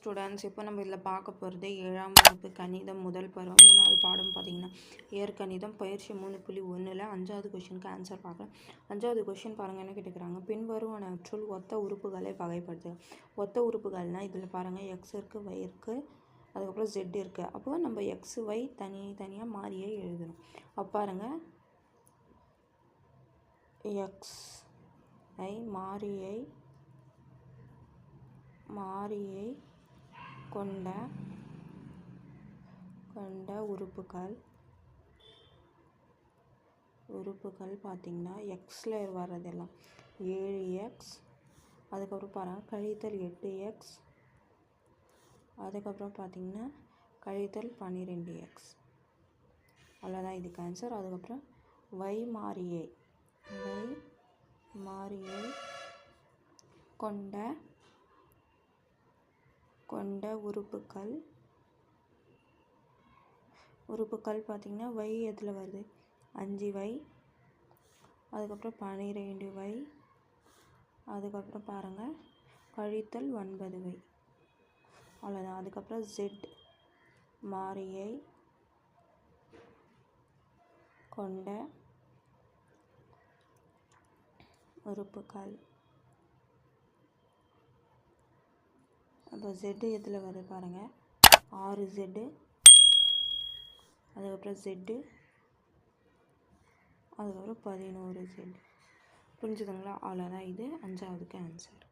Students இப்போ நம்ம இதில் பார்க்க போகிறது ஏழாம் வகுப்பு கணிதம் முதல் பருவம். மூணாவது பாடம் பார்த்தீங்கன்னா ஏற்கணிதம் பயிற்சி மூணு புள்ளி ஒன்றில் அஞ்சாவது கொஷினுக்கு ஆன்சர் பார்க்கலாம் அஞ்சாவது கொஷின் பாருங்கள் என்ன கேட்டுக்கிறாங்க? பின்வருவனற்றுள் ஒத்த உறுப்புகளை வகைப்படுத்து ஒத்த உறுப்புகள்னால் இதில் பாருங்கள் எக்ஸ் இருக்குது ஒய் இருக்குது அதுக்கப்புறம் ஜெட் இருக்குது அப்போ நம்ம எக்ஸ் ஒய் தனி தனியாக மாறியே எழுதணும். அப்போ பாருங்கள் எக்ஸ் ஐ மாறியை மாறியை கொண்ட கொண்ட உறுப்புகள். உறுப்புகள் பார்த்திங்கன்னா எக்ஸில் வர்றதெல்லாம். ஏழு எக்ஸ் அதுக்கப்புறம் பாருங்கள் கழித்தல் எட்டு எக்ஸ் அதுக்கப்புறம் பார்த்திங்கன்னா கழித்தல் பன்னிரெண்டு எக்ஸ் அவ்வளோதான் இதுக்கு ஆன்சர் அதுக்கப்புறம் வை மாறியை வை மாறியை கொண்ட கொண்ட உறுப்புகள் உறுப்புகள் பார்த்திங்கன்னா வை எதில் வருது? அஞ்சு வை அதுக்கப்புறம் பனிரெண்டு வை அதுக்கப்புறம் பாருங்கள் கழித்தல் ஒன்பது வை அவ்வளோதான் அதுக்கப்புறம் ஜெட் மாரியை கொண்ட உறுப்புகள் அப்போ ஜெட்டு எதில் வருது பாருங்கள் ஆறு ஜெட்டு அதுக்கப்புறம் ஜெட்டு அதுக்கப்புறம் பதினோரு ஜெட்டு புரிஞ்சுதுங்களா? அவ்வளோதான். இது அஞ்சாவதுக்கு ஆன்சர்